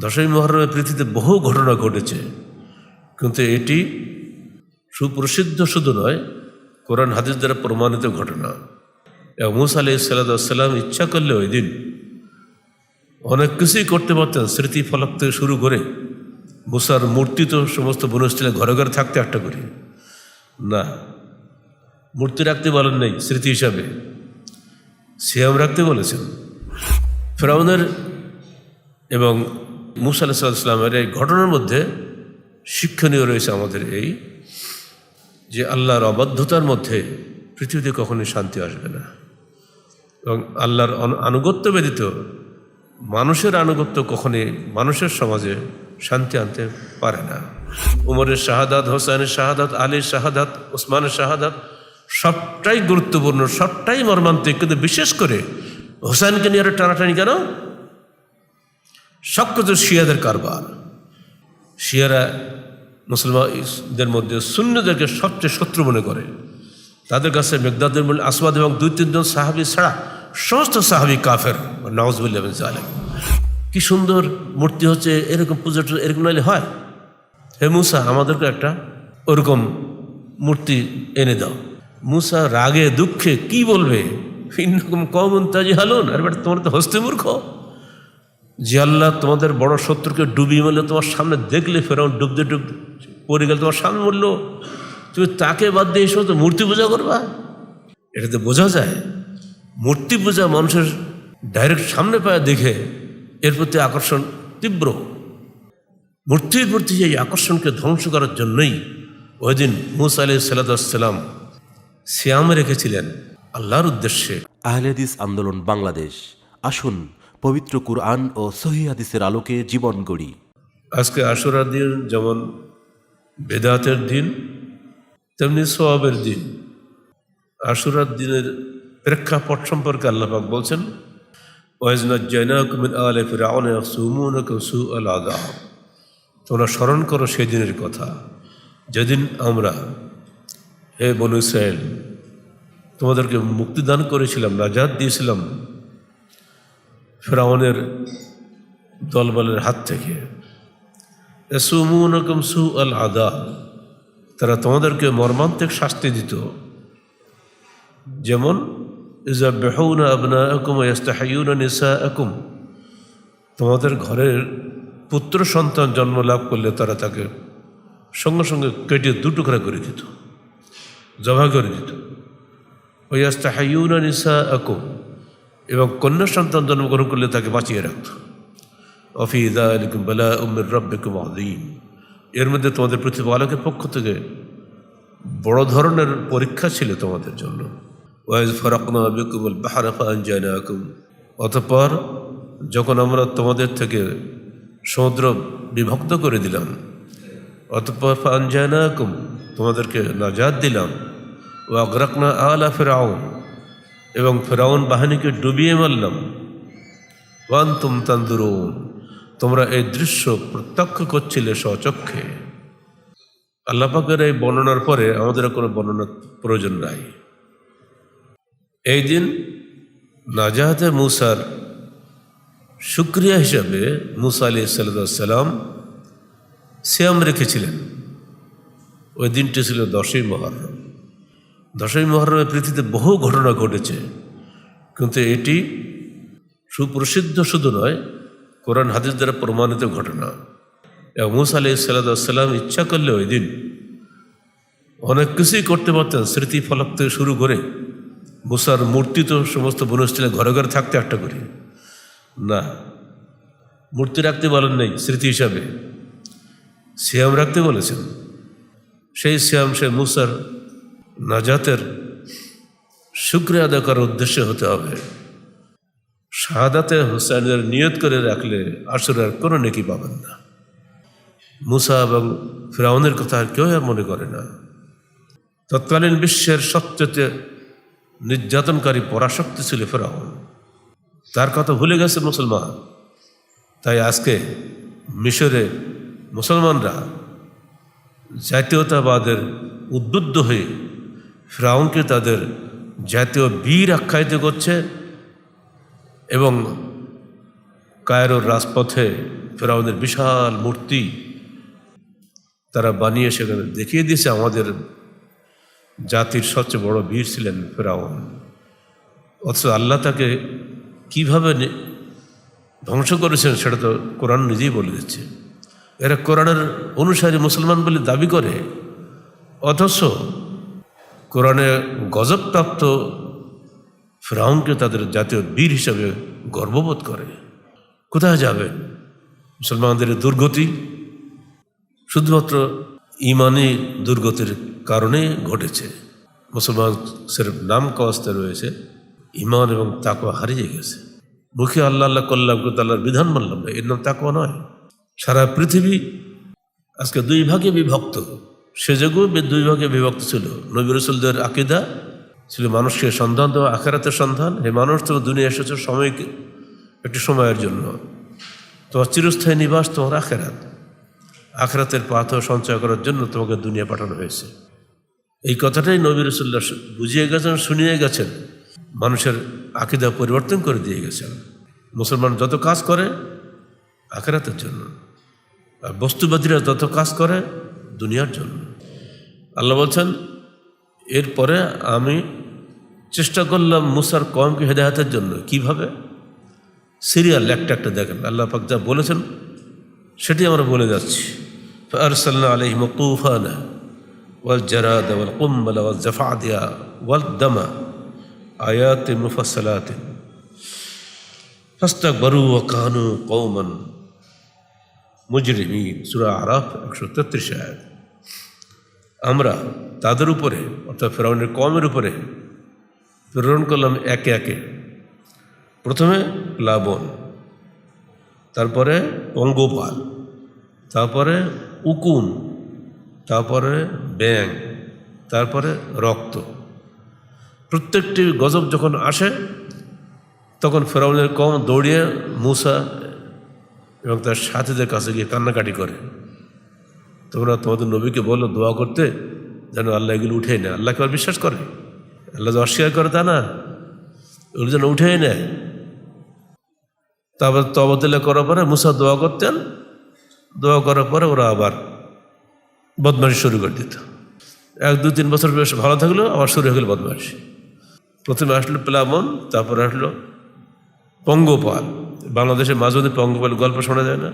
দশই মহরমের পৃথিবীতে বহু ঘটনা ঘটেছে। কিন্তু এটি সুপ্রসিদ্ধ শুধু নয়, কোরআন হাদিস দ্বারা প্রমাণিত ঘটনা। এবং মুসা আলি সাল্লাম ইচ্ছা করলে ওই দিন অনেক কিছুই করতে পারতেন, স্মৃতি ফলক থেকে শুরু করে মুসার মূর্তি তো সমস্ত বনস্থলে ঘরে ঘরে থাকতে একটা করি। না, মূর্তি রাখতে বলেন নেই, স্মৃতি হিসাবে। সিয়াম রাখতে বলেছেন। ফেরাউনের এবং মুসা আলাহিসাল্লামের এই ঘটনার মধ্যে শিক্ষণীয় রয়েছে আমাদের এই, যে আল্লাহর অবাধ্যতার মধ্যে পৃথিবীতে কখনোই শান্তি আসবে না। এবং আল্লাহর আনুগত্য ব্যতীত মানুষের আনুগত্য কখনই মানুষের সমাজে শান্তি আনতে পারে না। উমরের শাহাদাত, হোসেনের শাহাদাত, আলীর শাহাদাত, ওসমানের শাহাদাত সবটাই গুরুত্বপূর্ণ, সবটাই মর্মান্তিক। কিন্তু বিশেষ করে হোসেনকে নিয়ে আরও টানাটানি কেন? সব কিছু শিয়াদের কারবার। শিয়ারা মুসলমানদের মধ্যে শূন্যদেরকে সবচেয়ে শত্রু মনে করে। তাদের কাছে মেঘদাদের মূল আসবাদ এবং দুই তিনজন সাহাবি ছাড়া সমস্ত সাহাবি কাফের। নওয়াজবুল্লাহ জালেম কি সুন্দর মূর্তি হচ্ছে, এরকম পুজো এরকম নাহলে হয়? হে মুসা, আমাদেরকে একটা ওরকম মূর্তি এনে দাও। মুসা রাগে দুঃখে কি বলবে? ইন্নকম কমন তাজি হালুন আর বেটা, তোমার তো হস্তে মূর্খ। যে আল্লাহ তোমাদের বড় শত্রুকে ডুবিয়ে মারলে তোমার সামনে দেখলে ফেরাউন ডুবতে ডুবতে পড়ে গেলে, তোমার সামনে মরলো। তুমি তাকে বাদ দিয়ে এসো তো মূর্তি পূজা করবা? এটাতে বোঝা যায়, মূর্তি পূজা মানুষের ডাইরেক্ট সামনে পায়ে দেখে এর প্রতি আকর্ষণ তীব্র। মূর্তির প্রতি এই আকর্ষণকে ধ্বংস করার জন্যই ওই দিন মুসা আলি সাল্লাম শ্যাম রেখেছিলেন আল্লাহর উদ্দেশ্যে। আহলেদিস আন্দোলন বাংলাদেশ। আসুন পবিত্র কুরআন ও সহি হাদিসের আলোকে জীবন গড়ি। আজকে আশুরার দিন যেমন বেদাতের দিন, তেমনি সোয়াবের দিন। আশুরার দিনের প্রেক্ষাপট সম্পর্কে আল্লাহাক বলছেন তোমরা স্মরণ করো সেই দিনের কথা। যেদিন আমরা, হে বনু তোমাদেরকে মুক্তিদান করেছিলাম, নাজাদ দিয়েছিলাম ফেরাউনের দলবলের হাত থেকে। এসুমুনকম সু আল আদা তারা তোমাদেরকে মর্মান্তিক শাস্তি দিত। যেমন ইজা বেহৌনা আবনা একুম ইস্তাহাইউনা নিসা একুম তোমাদের ঘরের পুত্র সন্তান জন্ম লাভ করলে তারা তাকে সঙ্গে সঙ্গে কেটে দুটুকরা করে দিত, জবা করে দিত। ওই ইস্তাহাইউনা নিসা একুম এবং কন্যা সন্তান জন্মগ্রহণ করলে তাকে বাঁচিয়ে রাখত। অফি দালিকুম বালা উম্মের রব্বিকুম আদিম এর মধ্যে তোমাদের প্রতিপালকের পক্ষ থেকে বড় ধরনের পরীক্ষা ছিল তোমাদের জন্য। ওয়াইজ ফরাকনা বিকুমুল বাহারাফা আনজানাকুম অতঃপর যখন আমরা তোমাদের থেকে সমুদ্র বিভক্ত করে দিলাম, অতঃপর আনজানাকুম তোমাদেরকে নাজাদ দিলাম। ও অগ্রাকনা আলা ফেরাউন এবং ফেরাউন বাহিনীকে ডুবিয়ে মারলাম। ওয়ান তুম তান্দুরুন তোমরা এই দৃশ্য প্রত্যক্ষ করছিলে স্বচক্ষে। আল্লাপাকের এই বর্ণনার পরে আমাদের কোনো বর্ণনার প্রয়োজন নাই। এই দিন নাজাহাতে মুসার সুক্রিয়া হিসাবে মুসা আলি সাল্লাম শ্যাম রেখেছিলেন। ওই দিনটি ছিল দশই মহরম। দশই মহরমের পৃথিবীতে বহু ঘটনা ঘটেছে। কিন্তু এটি সুপ্রসিদ্ধ শুধু নয়, কোরআন হাদিস দ্বারা প্রমাণিত ঘটনা। এবং মুসা আলি সাল্লাম ইচ্ছা করলে ওই দিন অনেক কিছুই করতে পারতেন স্মৃতি ফলক থেকে শুরু করে মুসার মূর্তি তো সমস্ত বনস্থলে ঘরে ঘরে থাকতে একটা করি। না, মূর্তি রাখতে বলেন নেই, স্মৃতি হিসাবে। শ্যাম রাখতে বলেছেন। সেই শ্যাম সে মুসার নাজাতের শুক্রিয়া আদা করার উদ্দেশ্যে হতে হবে। শাহাদাতে হোসেনের নিয়ত করে রাখলে আসরের কোনো নেকি পাবেন না। মুসা এবং ফিরাউনের কথা আর কেউ আর মনে করে না। তৎকালীন বিশ্বের সবচেয়ে নির্যাতনকারী পরাশক্তি ছিল ফেরাউন। তার কথা ভুলে গেছে মুসলমান। তাই আজকে মিশরে মুসলমানরা জাতীয়তাবাদের উদ্বুদ্ধ হয়ে ফ্রাউনকে তাদের জাতীয় বীর আখ্যায়িত করছে এবং কায়রোর রাজপথে ফেরাউনের বিশাল মূর্তি তারা বানিয়ে সেখানে দেখিয়ে দিয়েছে, আমাদের জাতির সবচেয়ে বড় বীর ছিলেন ফেরাউন। অথচ আল্লাহ তাকে কীভাবে ধ্বংস করেছেন সেটা তো কোরআন নিজেই বলে দিচ্ছে। এরা কোরআনের অনুসারী মুসলমান বলে দাবি করে, অথচ কোরআনে গজবপ্রাপ্ত ফ্রাউনকে তাদের জাতীয় বীর হিসাবে গর্ববোধ করে। কোথায় যাবে? মুসলমানদের দুর্গতি? শুধুমাত্র ইমানি দুর্গতির কারণে ঘটেছে। মুসলমান সির্ফ নাম কস্তে রয়েছে, ইমান এবং তাকওয়া হারিয়ে গেছে। মুখে আল্লাহ আল্লাহ করলাম, কিন্তু আল্লাহর বিধান মানলাম না, এর নাম তাকওয়া নয়। সারা পৃথিবী আজকে দুই ভাগে বিভক্ত। সে যুগও দুই ভাগে বিভক্ত ছিল। নবী রসুলদের আকিদা ছিল মানুষকে সন্ধান দেওয়া, আখেরাতের সন্ধান। হে মানুষ তো দুনিয়া এসেছে সময়কে একটি সময়ের জন্য। তোমার চিরস্থায়ী নিবাস তোমার আখেরাত। আখরাতের পাথর সঞ্চয় করার জন্য তোমাকে দুনিয়া পাঠানো হয়েছে। এই কথাটাই নবী রসুল্লাহ বুঝিয়ে গেছেন, শুনিয়ে গেছেন। মানুষের আকিদা পরিবর্তন করে দিয়ে গেছেন। মুসলমান যত কাজ করে, আখেরাতের জন্য। আর বস্তুবাদীরা যত কাজ করে দুনিয়ার জন্য। আল্লাহ বলছেন, এরপরে আমি চেষ্টা করলাম মুসার কমকে হেদায়াতের জন্য। কীভাবে? সিরিয়াল, একটা একটা দেখেন। আল্লাহ পাক যা বলেছেন, সেটি আমরা বলে যাচ্ছি। আরসাল্লা আলহিম তুফানা ওয়াল জারাদ ওয়াল কুম্বাল ওয়াল জাফাদিয়া ওয়াল দমা আয়াত মুফাসলাত ফাস্তাক বরু ও কানু কৌমন মুজরিমিন। সুরা আরাফ একশো তেত্রিশ আয়াত। আমরা তাদের উপরে, অর্থাৎ ফেরাউনের কমের উপরে প্রেরণ করলাম একে একে। প্রথমে প্লাবন তারপরে পঙ্গপাল, তারপরে উকুন, তারপরে ব্যাং, তারপরে রক্ত। প্রত্যেকটি গজব যখন আসে, তখন ফেরাউনের কম দৌড়িয়ে মুসা এবং তার সাথীদের কাছে গিয়ে কান্নাকাটি করে। তোমরা তোমাদের নবীকে বলো দোয়া করতে যেন আল্লাহ এগুলো উঠেই নেয়। আল্লাহকে আর বিশ্বাস করে? আল্লাহ যে অস্বীকার করে তা না। ওগুলো যেন উঠেই নেয়। তারপর তবদিলে করার পরে মুসা দোয়া করতেন। দোয়া করার পরে ওরা আবার বদমাশি শুরু করে দিত। এক দু তিন বছর বেশ ভালো থাকল, আবার শুরু হয়ে গেল বদমাশি। প্রথমে আসলো প্লাবন, তারপরে আসলো পঙ্গপাল। বাংলাদেশের মাঝে পঙ্গপাল গল্প শোনা যায় না।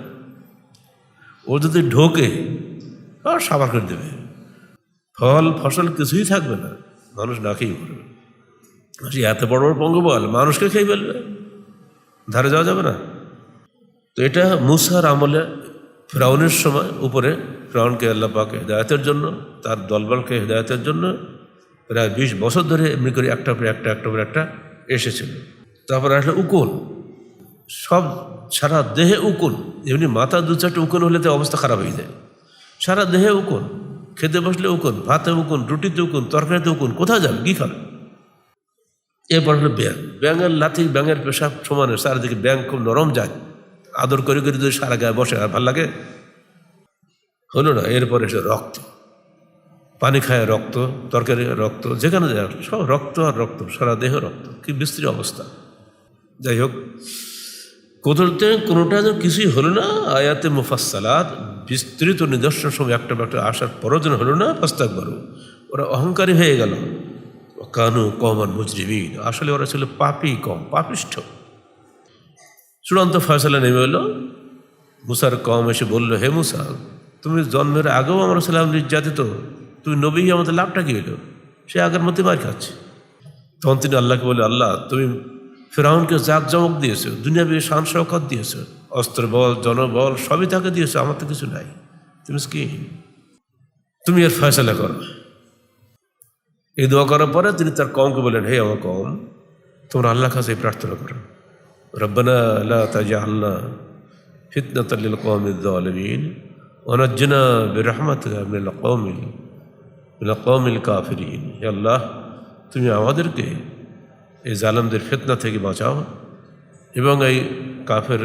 ও যদি ঢোকে আর সাবার করে দেবে। ফল, ফসল কিছুই থাকবে না। মানুষ না খেয়ে করবে সে এত বড় বড় পঙ্গপাল, মানুষকে খেয়ে ফেলবে। ধারে যাওয়া যাবে না। তো এটা মুসার আমলে ফ্রাউনের সময় উপরে ফ্রাউনকে আল্লাহ পাকে হেদায়তের জন্য, তার দলবলকে হেদায়তের জন্য প্রায় বিশ বছর ধরে এমনি করে একটা পরে একটা একটা পরে একটা এসেছিল। তারপরে আসলে উকুন সব সারা দেহে উকুন এমনি মাথা দু চারটে উকুন হলে তো অবস্থা খারাপ হয়ে যায়। সারা দেহে উকুন, খেতে বসলে উকুন, ভাতে উকুন, রুটিতে উকুন, তরকারিতে উকুন, কোথায় যান, কী খাবে এরপর হলো ব্যাং ব্যাঙের লাথি, ব্যাঙের পেশাব সমানে চারিদিকে ব্যাং খুব নরম যায়। আদর করে করে যদি সারা গায়ে বসে, আর ভালো লাগে? হলো না, এরপরে এসে রক্ত। পানি খায় রক্ত, তরকারি রক্ত, যেখানে যায়, সব রক্ত আর রক্ত, সারা দেহ রক্ত। কি বিস্তৃত অবস্থা। যাই হোক কোথাতে কোনোটা যেন কিছুই হলো না, আয়াতে মুফাসালাত বিস্তৃত নিদর্শন সময় একটা একটা আসার পরও যেন হলো না ফাস্তাক বারো ওরা অহংকারী হয়ে গেল। কানু কমান মুজরিমিন। আসলে ওরা ছিল পাপি কম, পাপিষ্ঠ। চূড়ান্ত ফয়সলা নেমে এলো। মুসার কম এসে বলল, হে মুসা, তুমি জন্মের আগেও আমরা ছিলাম নির্যাতিত। তুমি নবী, আমাদের লাভটা কি হলো? সে আগের মধ্যে মার খাচ্ছে। তখন তিনি আল্লাহকে বলে আল্লাহ, তুমি ফেরাউনকে জাক জমক দিয়েছ দুনিয়াবি শান শৌকত দিয়েছ। অস্ত্র বল, জনবল, সবই তাকে দিয়েছ, আমার তো কিছু নাই। তুমি কি? তুমি এর ফয়সলা করো এই দোয়া করার পরে তিনি তার কমকে বললেন, হে আমার কম, তোমরা আল্লাহ কাছে প্রার্থনা করো। রব্বানা লা তাজআলনা ফিতনাতাল লিল কওমিজ জালিমিন ওয়ানাজ্জিনা বিরহমাতিকা মিনাল কওমিল মিনাল কওমিল কাফিরিন। হে আল্লাহ, তুমি আমাদেরকে এই জালেমদের ফিতনা থেকে বাঁচাও এবং এই কাফের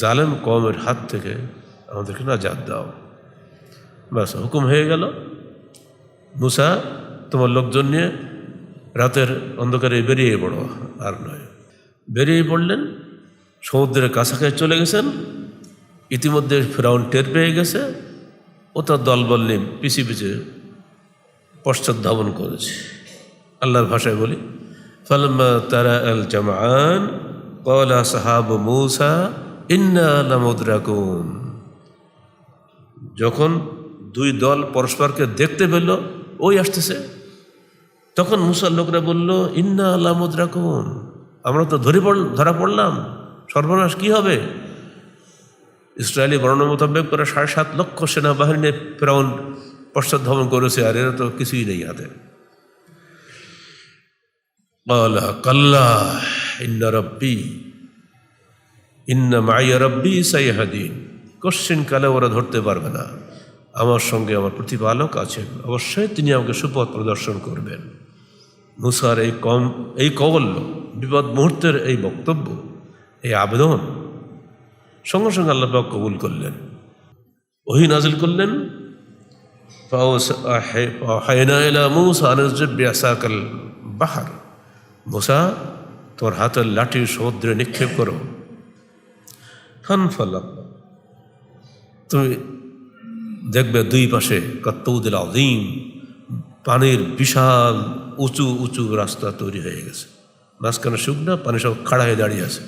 জালেম কমের হাত থেকে আমাদেরকে নাজাত দাও। ব্যাস হুকুম হয়ে গেল। মুসা, তোমার লোকজন নিয়ে রাতের অন্ধকারে বেরিয়ে পড়ো, আর নয়। বেরিয়ে পড়লেন, সমুদ্রের কাছাকাছি চলে গেছেন। ইতিমধ্যে ফেরাউন টের পেয়ে গেছে ও তার দলবল নিয়ে পিছিয়ে পিছিয়ে পশ্চাৎ ধাবন করেছে। আল্লাহর ভাষায় বলি ফালমা তারা আল জামান কলা সাহাব মৌসা ইন্নামুদ্রাকুন যখন দুই দল পরস্পরকে দেখতে পেল, ওই আসতেছে। তখন মুসার লোকরা বলল, ইন্না আলামুদ্রাকুন আমরা তো ধরে পড়, ধরা পড়লাম। সর্বনাশ কি হবে? ইসরায়েলি বর্ণ মোতাবেক করে সাড়ে সাত লক্ষ সেনাবাহিনী প্রাউন পশ্চাৎ ধাবন করেছে, আর এরা তো কিছুই নেই হাতে। কাল্লা ইন্না রব্বী। ইন্না মাইয়া সাইহাদিন কোশ্চিন কালে ওরা ধরতে পারবে না। আমার সঙ্গে আমার প্রতিপালক আছেন। অবশ্যই তিনি আমাকে সুপথ প্রদর্শন করবেন। মুসার এই কম এই কবল্য বিপদ মুহূর্তের এই বক্তব্য, এই আবেদন সঙ্গে সঙ্গে আল্লাহ কবুল করলেন। ওহি নাজিল করলেন বাহার। মুসা, তোর হাতের লাঠি সমুদ্রে নিক্ষেপ করো। ফানফালাক তুমি দেখবে দুই পাশে কত্তৌদিল আদিম পানির বিশাল উঁচু উঁচু রাস্তা তৈরি হয়ে গেছে। মাঝখানে শুকনা, পানি সব খাড়া হয়ে দাঁড়িয়ে আছে।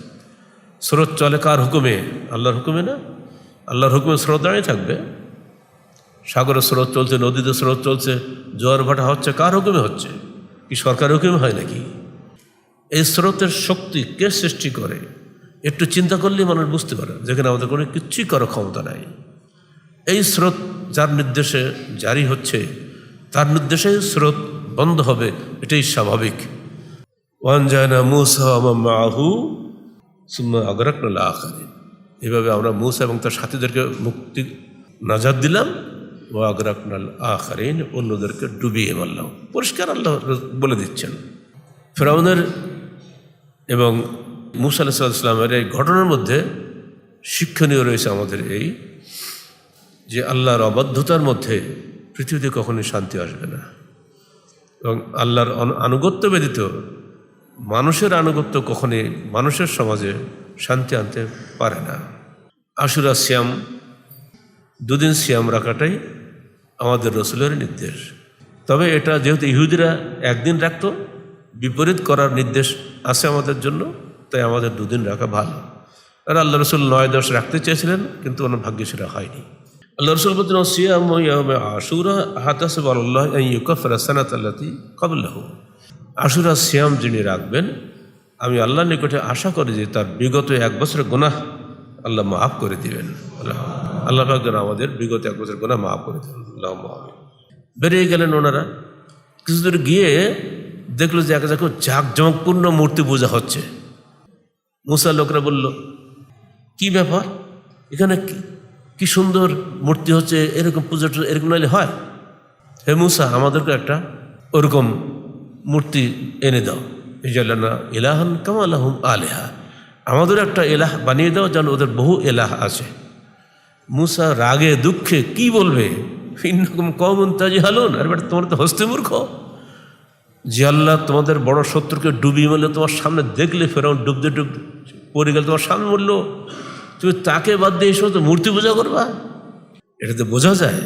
স্রোত চলে কার হুকুমে? আল্লাহর হুকুমে না? আল্লাহর হুকুমে স্রোত দাঁড়িয়ে থাকবে। সাগরের স্রোত চলছে, নদীতে স্রোত চলছে, জোয়ার ভাটা হচ্ছে, কার হুকুমে হচ্ছে? কি সরকার হুকুমে হয় নাকি? এই স্রোতের শক্তি কে সৃষ্টি করে? একটু চিন্তা করলেই মানুষ বুঝতে পারে, যেখানে আমাদের কোনো কিচ্ছুই করার ক্ষমতা নাই। এই স্রোত যার নির্দেশে জারি হচ্ছে, তার নির্দেশে স্রোত বন্ধ হবে, এটাই স্বাভাবিক। মাহু এভাবে আমরা মুসা এবং তার সাথীদেরকে মুক্তি, নাজাদ দিলাম ও আগরাকনাল আখারিন, অন্যদেরকে ডুবিয়ে মারলাম। পরিষ্কার আল্লাহ বলে দিচ্ছেন। ফেরাউনের এবং মুসা আলাহিসাল্লামের এই ঘটনার মধ্যে শিক্ষণীয় রয়েছে আমাদের এই, যে আল্লাহর অবাধ্যতার মধ্যে পৃথিবীতে কখনোই শান্তি আসবে না। এবং আল্লাহর আনুগত্য ব্যতীত মানুষের আনুগত্য কখনই মানুষের সমাজে শান্তি আনতে পারে না। আশুরা শ্যাম দুদিন শ্যাম রাখাটাই আমাদের রসুলের নির্দেশ। তবে এটা যেহেতু ইহুদিরা একদিন রাখতো, বিপরীত করার নির্দেশ আছে আমাদের জন্য। তাই আমাদের দুদিন রাখা ভালো। আর আল্লাহ রসুল নয় দশ রাখতে চেয়েছিলেন, কিন্তু ওনার ভাগ্যে সেটা হয়নি। আল্লাহ রসুল বলতেন, সিয়াম আশুরা হাতাসব আল্লাহ ইউকফর সানাত আল্লাতি কবল্লাহ আশুরা সিয়াম যিনি রাখবেন, আমি আল্লাহর নিকটে আশা করি যে তার বিগত এক বছরের গোনাহ আল্লাহ মাফ করে দিবেন। আল্লাহ আল্লাহ আমাদের বিগত এক বছর গোনাহ মাফ করে দেবেন আল্লাহ মাহমিন বেরিয়ে গেলেন ওনারা। কিছু দূর গিয়ে দেখল যে এক জাঁকজমকপূর্ণ মূর্তি পূজা হচ্ছে। মুসার লোকরা বলল, কি ব্যাপার? এখানে কি সুন্দর মূর্তি হচ্ছে, এরকম পুজো এরকম নাহলে হয়? হে মুসা, আমাদেরকে একটা ওরকম মূর্তি এনে দাও। এই না ইলাহান কামালাহুম আলেহা। আমাদের একটা এলাহ বানিয়ে দাও, যেন ওদের বহু এলাহ আছে। মুসা রাগে দুঃখে কি বলবে? ইন্নকম কমন তাজি হালুন আর বেটা, তোমার তো হস্তে মূর্খ। যে আল্লাহ তোমাদের বড় শত্রুকে ডুবিয়ে মারলে তোমার সামনে দেখলে ফেরাউন ডুবতে ডুবতে পড়ে গেলে, তোমার সামনে মরলো। তুমি তাকে বাদ দিয়ে তো মূর্তি পূজা করবা। এটাতে বোঝা যায়,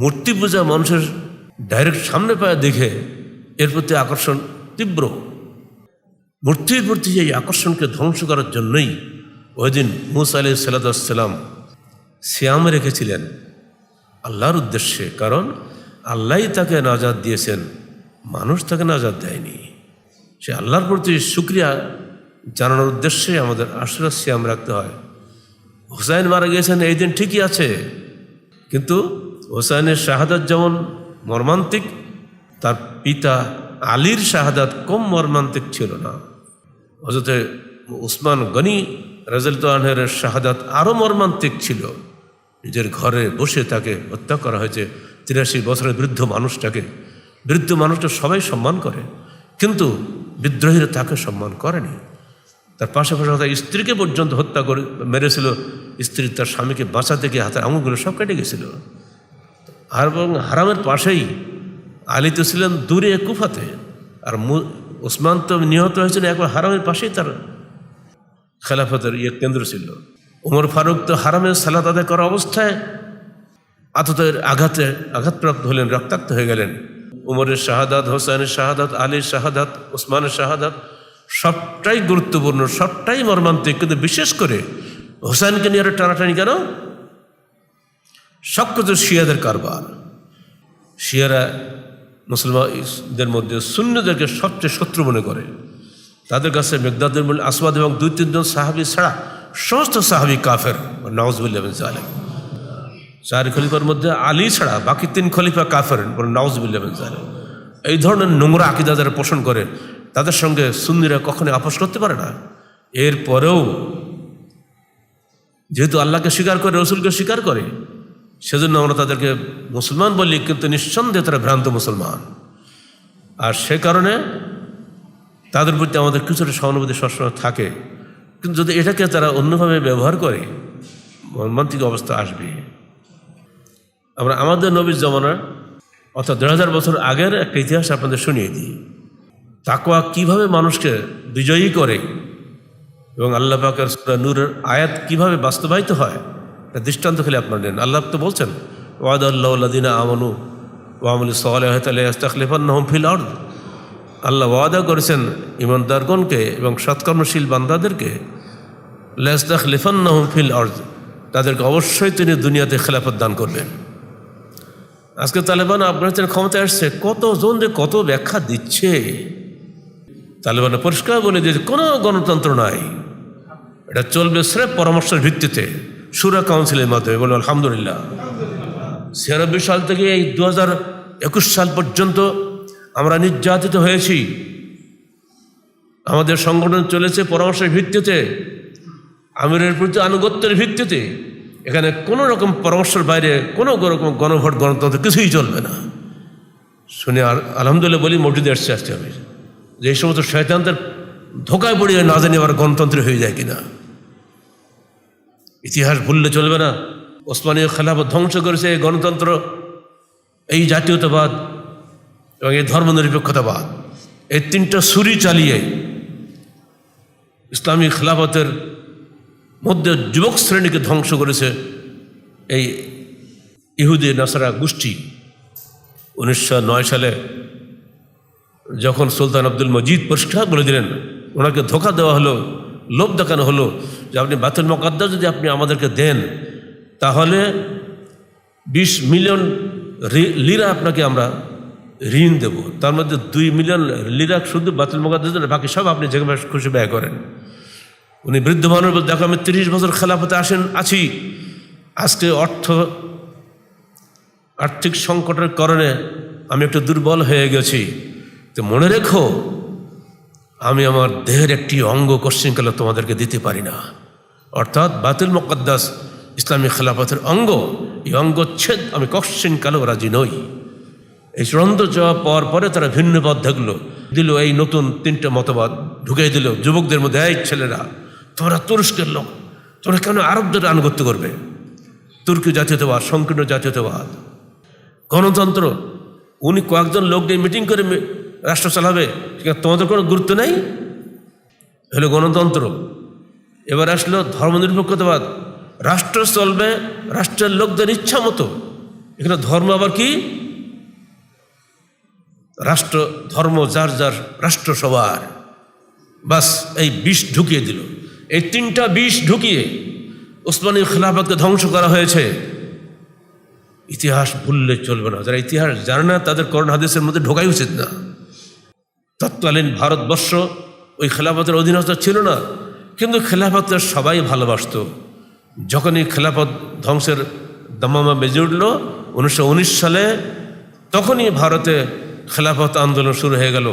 মূর্তি পূজা মানুষের ডাইরেক্ট সামনে পায়ে দেখে এর প্রতি আকর্ষণ তীব্র। মূর্তির প্রতি এই আকর্ষণকে ধ্বংস করার জন্যই ওই দিন মুসা আলি সাল্লাম শ্যাম রেখেছিলেন আল্লাহর উদ্দেশ্যে, কারণ আল্লাহই তাকে নাজাদ দিয়েছেন। মানুষ তাকে নাজাদ দেয়নি। সে আল্লাহর প্রতি সুক্রিয়া জানানোর উদ্দেশ্যে আমাদের আশুরা শ্যাম রাখতে হয়। হুসাইন মারা গিয়েছেন, এই দিন ঠিকই আছে। কিন্তু হোসাইনের শাহাদাত যেমন মর্মান্তিক, তার পিতা আলীর শাহাদাত কম মর্মান্তিক ছিল না। হজরতে উসমান গনি রাজের শাহাদাত আরও মর্মান্তিক ছিল। নিজের ঘরে বসে তাকে হত্যা করা হয়েছে। তিরাশি বছরের বৃদ্ধ মানুষটাকে বৃদ্ধ মানুষটা সবাই সম্মান করে, কিন্তু বিদ্রোহীরা তাকে সম্মান করেনি। তার পাশাপাশি তার স্ত্রীকে পর্যন্ত হত্যা করে মেরেছিল, স্ত্রী তার স্বামীকে বাঁচাতে গিয়ে হাতের আঙুলগুলো সব কেটে গেছিল। আর এবং হারামের পাশেই আলী তো ছিলেন দূরে কুফাতে, আর ওসমান তো নিহত হয়েছিল একবার হারামের পাশেই তার খেলাফতের ইয়ে কেন্দ্র ছিল। উমর ফারুক তো হারামের সালাত আদায় করা অবস্থায় আততের আঘাতে, আঘাতপ্রাপ্ত হলেন, রক্তাক্ত হয়ে গেলেন। উমরের শাহাদাত, হোসেনের শাহাদাত, আলীর শাহাদাত, ওসমানের শাহাদাত, সবটাই গুরুত্বপূর্ণ, সবটাই মর্মান্তিক। কিন্তু বিশেষ করে হোসেনকে নিয়ে টানাটানি কেন? সব কিছু শিয়াদের কারবার। শিয়ারা মুসলমানদের মধ্যে শূন্যদেরকে সবচেয়ে শত্রু মনে করে। তাদের কাছে মেঘদাদুল মুল আসবাদ এবং দুই তিনজন সাহাবি ছাড়া সমস্ত সাহাবি কাফের। নওয়াজবুল্লাহ জালেম চার খলিফার মধ্যে আলী ছাড়া বাকি তিন খলিফা কাফের নওয়াজবুল্লাহ এই ধরনের নোংরা আকিদা যারা পোষণ করে, তাদের সঙ্গে সুন্নিরা কখনো আপোষ করতে পারে না। এরপরেও যেহেতু আল্লাহকে স্বীকার করে, রসুলকে স্বীকার করে, সেজন্য আমরা তাদেরকে মুসলমান বলি, কিন্তু নিঃসন্দেহে তারা ভ্রান্ত মুসলমান। আর সে কারণে তাদের প্রতি আমাদের কিছুটা সহানুভূতি সবসময় থাকে। কিন্তু যদি এটাকে তারা অন্যভাবে ব্যবহার করে, মর্মান্তিক অবস্থা আসবে। আমরা আমাদের নবীর জমানার, অর্থাৎ দেড় হাজার বছর আগের একটা ইতিহাস আপনাদের শুনিয়ে দিই। তাকোয়া কীভাবে মানুষকে বিজয়ী করে এবং আল্লাহ পাকের নূরের আয়াত কীভাবে বাস্তবায়িত হয়, এটা দৃষ্টান্ত খেলে আপনার নেন। আল্লাহ তো বলছেন ওয়াদ আল্লাহদিনা আমানু ওয়ামুল সালেহম ফিল আল্লাহ ওয়াদা করেছেন ইমানদারগণকে এবং সৎকর্মশীল বান্দাদেরকে লেস্তাখলিফান্নাহম ফিল অর্দ তাদেরকে অবশ্যই তিনি দুনিয়াতে খেলাফত দান করবেন। আজকে তালেবান আফগানিস্তানের ক্ষমতায় আসছে, কতজন যে কত ব্যাখ্যা দিচ্ছে? তালেবান পরিষ্কার বলে দিয়েছে, কোনো গণতন্ত্র নাই। এটা চলবে স্রেফ পরামর্শের ভিত্তিতে। সুরা কাউন্সিলের মাধ্যমে বলে, আলহামদুলিল্লাহ। ছিয়ানব্বই সাল থেকে এই দু একুশ সাল পর্যন্ত আমরা নির্যাতিত হয়েছি। আমাদের সংগঠন চলেছে পরামর্শের ভিত্তিতে, আমিরের প্রতি আনুগত্যের ভিত্তিতে। এখানে কোনো রকম পরামর্শের বাইরে কোনো রকম গণভোট গণতন্ত্র কিছুই চলবে না। শুনে আর আলহামদুলিল্লাহ বলি মসজিদে আসছে আসছে আমি। যে এই সমস্ত শয়তানদের ধোকায় পড়িয়ে না জানি আবার গণতন্ত্র হয়ে যায় কিনা। ইতিহাস ভুললে চলবে না। ওসমানীয় খেলাফত ধ্বংস করেছে এই গণতন্ত্র, এই জাতীয়তাবাদ এবং এই ধর্মনিরপেক্ষতাবাদ। এই তিনটা সুরি চালিয়ে ইসলামী খেলাফতের মধ্যে যুবক শ্রেণীকে ধ্বংস করেছে এই ইহুদি নাসারা গোষ্ঠী। উনিশশো নয় সালে যখন সুলতান আব্দুল মজিদ পরিষ্কার বলে দিলেন, ওনাকে ধোকা দেওয়া হলো, লোভ দেখানো হলো যে আপনি বাতুল মকাদ্দা যদি আপনি আমাদেরকে দেন, তাহলে বিশ মিলিয়ন রি- লিরা আপনাকে আমরা ঋণ দেব। তার মধ্যে দুই মিলিয়ন লিরা শুধু বাতুল মকাদ্দা বাকি সব আপনি যেভাবে খুশি ব্যয় করেন। উনি বৃদ্ধ মানুষ বলতে, দেখো, আমি তিরিশ বছর খেলাফতে আসেন, আছি। আজকে অর্থ, আর্থিক সংকটের কারণে আমি একটু দুর্বল হয়ে গেছি। তো মনে রেখো, আমি আমার দেহের একটি অঙ্গ কোশ্চিনকালে তোমাদেরকে দিতে পারি না। অর্থাৎ বাতিল মোকাদ্দাস ইসলামী খেলাফতের অঙ্গ, এই অঙ্গচ্ছেদ আমি কোশ্চিনকালেও রাজি নই। এই চূড়ান্ত জবাব পাওয়ার পরে তারা ভিন্ন পথ দেখল। দিল, এই নতুন তিনটে মতবাদ ঢুকিয়ে দিল। যুবকদের মধ্যে, এই ছেলেরা তোমরা তুরস্কের লোক। তোমরা কেন আরবদের আনুগত্য করবে? তুর্কি জাতীয়তাবাদ, সংকীর্ণ জাতীয়তাবাদ। গণতন্ত্র, উনি কয়েকজন লোক নিয়ে মিটিং করে রাষ্ট্র চালাবে তোমাদের কোনো গুরুত্ব নেই? হলো গণতন্ত্র। এবার আসলো ধর্মনিরপেক্ষতাবাদ। রাষ্ট্র চলবে রাষ্ট্রের লোকদের ইচ্ছা মতো। এখানে ধর্ম আবার কি? রাষ্ট্র, ধর্ম যার যার রাষ্ট্র সবার বাস, এই বিষ ঢুকিয়ে দিল। এই তিনটা বিষ ঢুকিয়ে ওসমানী খেলাফতকে ধ্বংস করা হয়েছে। ইতিহাস ভুললে চলবে না। যারা ইতিহাস জানে না, তাদের করোনা হাদিসের মধ্যে ঢোকাই উচিত না। তৎকালীন ভারতবর্ষ ওই খেলাফতের অধীনস্থ ছিল না, কিন্তু খেলাফতের সবাই ভালোবাসতো। যখনই খেলাফত ধ্বংসের দামামা বেজে উঠল উনিশশো উনিশ সালে, তখনই ভারতে খেলাফত আন্দোলন শুরু হয়ে গেল।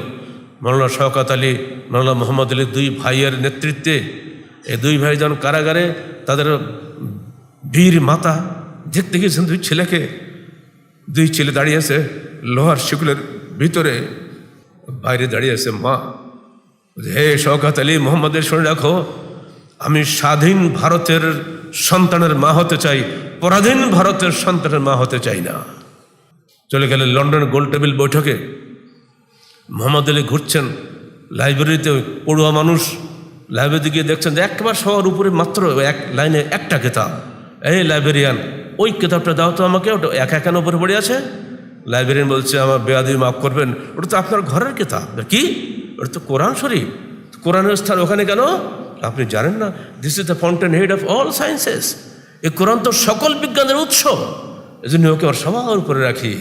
মৌলানা শওকাত আলী মৌলানা মোহাম্মদ আলী দুই ভাইয়ের নেতৃত্বে এই দুই ভাই যখন কারাগারে তাদের বীর মাতা, দেখতে গিয়েছেন দুই ছেলেকে দুই ছেলে দাঁড়িয়ে আছে লোহার শিকুলের ভিতরে, বাইরে দাঁড়িয়ে আছে মা। হে শওকাত আলী মোহাম্মদের শুনে রাখো, আমি স্বাধীন ভারতের সন্তানের মা হতে চাই, পরাধীন ভারতের সন্তানের মা হতে চাই না। চলে গেলেন লন্ডন গোল টেবিল বৈঠকে। মোহাম্মদ আলী ঘুরছেন, লাইব্রেরিতে পড়ুয়া মানুষ লাইব্রেরিতে গিয়ে দেখছেন যে একবার সবার উপরে মাত্র এক লাইনে একটা কেতাব। এই লাইব্রেরিয়ান, ওই কেতাবটা দাও তো আমাকে, ওটা একা একান উপরে পড়ে আছে? লাইব্রেরিয়ান বলছে, আমার বেয়াদি মাফ করবেন, ওটা তো আপনার ঘরের কেতাব। কি? ওটা তো কোরআন শরীফ। কোরআনের স্থান ওখানে কেন? আপনি জানেন না this is the fountain head of all sciences এই কোরআন তো সকল বিজ্ঞানের উৎস। এই জন্য ওকে ওর সবার উপরে রাখি।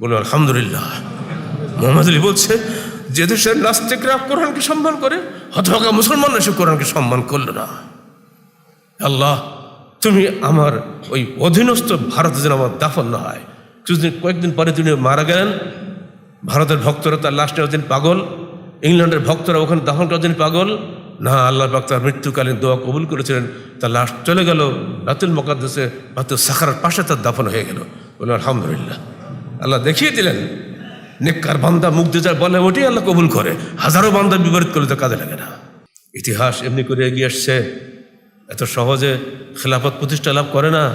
বলে, আলহামদুলিল্লাহ। মোহাম্মদ আলী বলছে, যে দেশের নাস্তিকরা কোরআনকে সম্মান করে হতভাগা মুসলমানরা সে কোরআনকে সম্মান করল না। আল্লাহ, তুমি আমার ওই অধীনস্থ ভারতে যেন আমার দাফন না হয়। কিছুদিন, কয়েকদিন পরে তিনি মারা গেলেন। ভারতের ভক্তরা তার লাস্ট দিন পাগল। ইংল্যান্ডের ভক্তরা ওখানে দাফন করার দিন পাগল। না আল্লাহ পাক তার মৃত্যুকালীন দোয়া কবুল করেছিলেন। তার লাশ চলে গেল রাতুল মকাদ্দেশে রাতুল সাখার পাশে তার দাফন হয়ে গেল। বলে আলহামদুলিল্লাহ। আল্লাহ দেখিয়ে দিলেন নেককার বান্দা মুখ দিয়ে যা বলে ওটি আল্লাহ কবুল করে। হাজারো বান্দা বিপরীত করলে তো কাজে লাগে না। ইতিহাস এমনি করে এগিয়ে আসছে। এত সহজে খেলাফত প্রতিষ্ঠা লাভ করে না।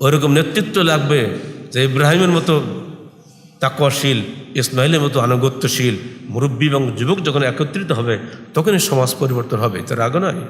ওইরকম নেতৃত্ব লাগবে যে ইব্রাহিমের মতো তাকওয়াশীল, ইসমাইলের মতো আনুগত্যশীল মুরব্বী এবং যুবক যখন একত্রিত হবে, তখনই সমাজ পরিবর্তন হবে। তার আগে নয়।